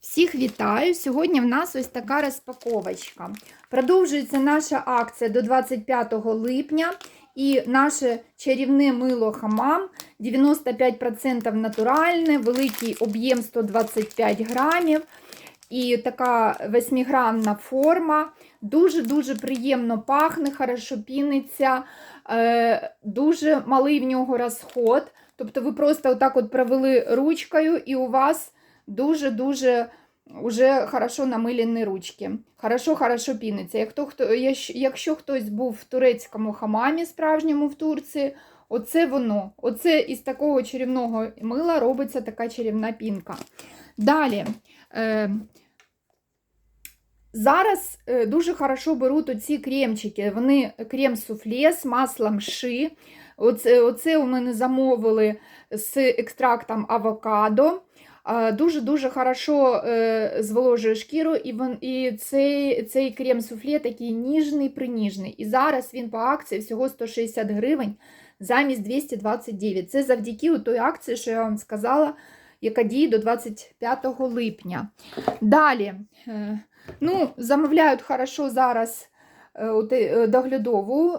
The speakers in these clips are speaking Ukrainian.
Всіх вітаю! Сьогодні в нас ось така розпаковочка. Продовжується наша акція до 25 липня. І наше чарівне мило хамам 95% натуральне, великий об'єм 125 грамів. І така 8-грамна форма. Дуже-дуже приємно пахне, хорошо піниться, е, дуже малий в нього розход. Тобто ви просто отак от провели ручкою, і у вас дуже-дуже уже хорошо намилені ручки. Хорошо-хорошо піниться. Як то, хто, якщо хтось був в турецькому хамамі справжньому в Турції, оце воно. Оце із такого чарівного мила робиться така чарівна пінка. Далі. Е, Зараз е, дуже хорошо беруть оці кремчики. Вони крем-суфле з маслом ши. Оце, оце у мене замовили з екстрактом авокадо. Дуже-дуже хорошо е, зволожує шкіру, і, вон, і цей, цей крем-суфле такий ніжний приніжний. І зараз він по акції всього 160 гривень замість 229. Це завдяки той акції, що я вам сказала, яка діє до 25 липня. Далі, е, ну, замовляють хорошо зараз е, доглядову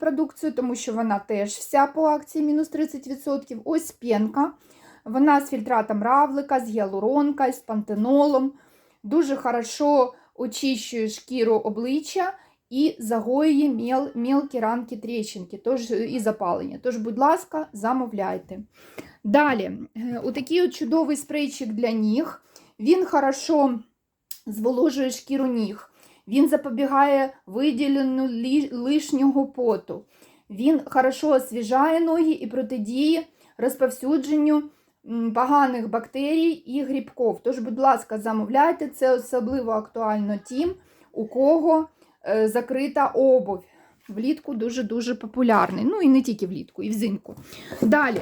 продукцію, тому що вона теж вся по акції мінус 30%. Ось пенка. Вона з фільтратом равлика, з гіалуронкою, з пантенолом. Дуже хорошо очищує шкіру обличчя і загоює мел, мелкі ранки тріщинки тож, і запалення. Тож, будь ласка, замовляйте. Далі, е, отакий от чудовий спрейчик для ніг. Він хорошо зволожує шкіру ніг. Він запобігає виділенню лишнього поту. Він хорошо освіжає ноги і протидіє розповсюдженню поганих бактерій і грибков. Тож, будь ласка, замовляйте, це особливо актуально тим, у кого е, закрита обувь. Влітку дуже-дуже популярний. Ну і не тільки влітку, і взимку. Далі.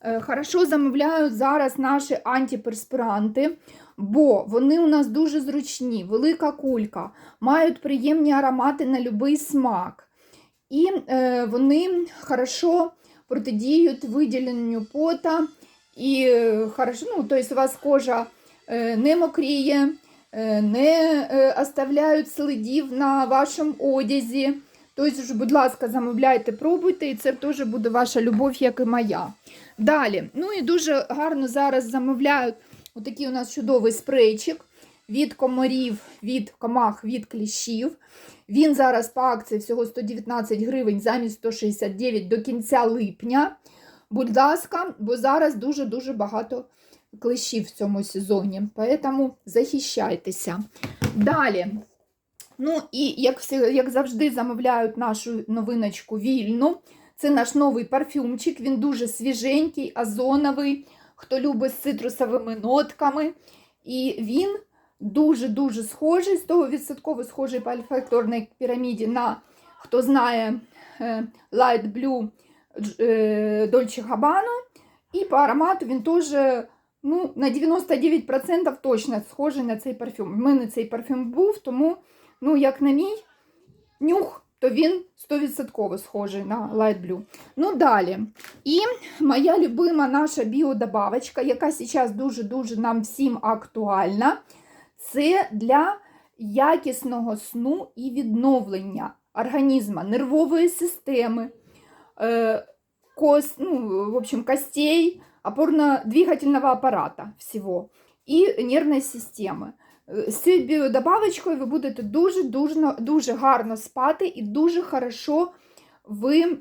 Е, Хорошо замовляють зараз наші антиперспіранти, бо вони у нас дуже зручні, велика кулька, мають приємні аромати на будь-який смак. І е, вони хорошо протидіють виділенню пота. І е, хорошо, ну, тобто у вас кожа е, не мокріє, е, не оставляють слідів на вашому одязі. Тобто, будь ласка, замовляйте, пробуйте, і це теж буде ваша любов, як і моя. Далі, ну і дуже гарно зараз замовляють отакий у нас чудовий спрейчик від комарів, від комах, від кліщів. Він зараз по акції всього 119 гривень замість 169 до кінця липня. Будь ласка, бо зараз дуже-дуже багато клещів в цьому сезоні, тому захищайтеся. Далі. Ну і як, як завжди, замовляють нашу новиночку вільну. Це наш новий парфюмчик. Він дуже свіженький, озоновий, хто любить з цитрусовими нотками. І він дуже-дуже схожий, 100% схожий по альфакторній піраміді на, хто знає, е, Light Blue е, Dolce Gabbana. І по аромату він теж ну, на 99% точно схожий на цей парфюм. В мене цей парфюм був, тому, ну, як на мій нюх, то він 100% схожий на Light Blue. Ну, далі. І моя любима наша біодобавочка, яка зараз дуже-дуже нам всім актуальна, це для якісного сну і відновлення організму, нервової системи, е, кос, ну, в общем, костей, опорно-двигательного апарата всего і нервної системи. Е, З цією біодобавочкою ви будете дуже, дуже, дуже гарно спати і дуже хорошо ви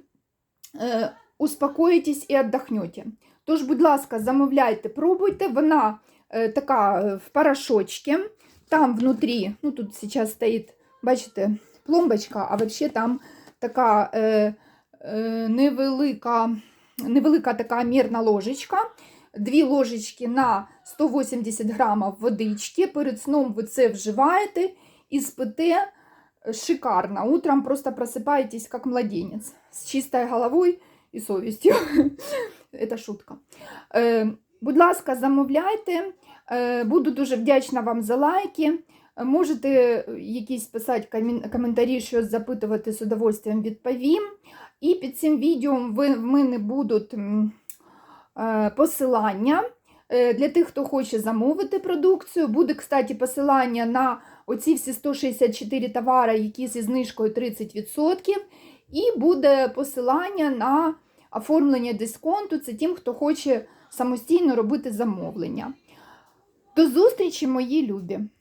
е, успокоїтесь і віддохнете. Тож, будь ласка, замовляйте, пробуйте. Вона е, така в порошочці. Там внутрі, ну тут зараз стоїть, бачите, пломбочка, а взагалі там така е, невелика, невелика така мірна ложечка. Дві ложечки на 180 грамів водички. Перед сном ви це вживаєте і спите шикарно. Утром просто просыпаетесь как младенец с чистой головой і совістю. Це шутка. Е, будь ласка, замовляйте. Е, буду дуже вдячна вам за лайки. Е, Можете якісь писати коментарі, щось запитувати з удовольствием відповім. І під цим відео в мене будуть е, посилання Е, Для тих, хто хоче замовити продукцію, буде, кстати, посилання на оці всі 164 товари, які зі знижкою 30%, і буде посилання на оформлення дисконту. Це тим, хто хоче самостійно робити замовлення. До зустрічі, мої любі!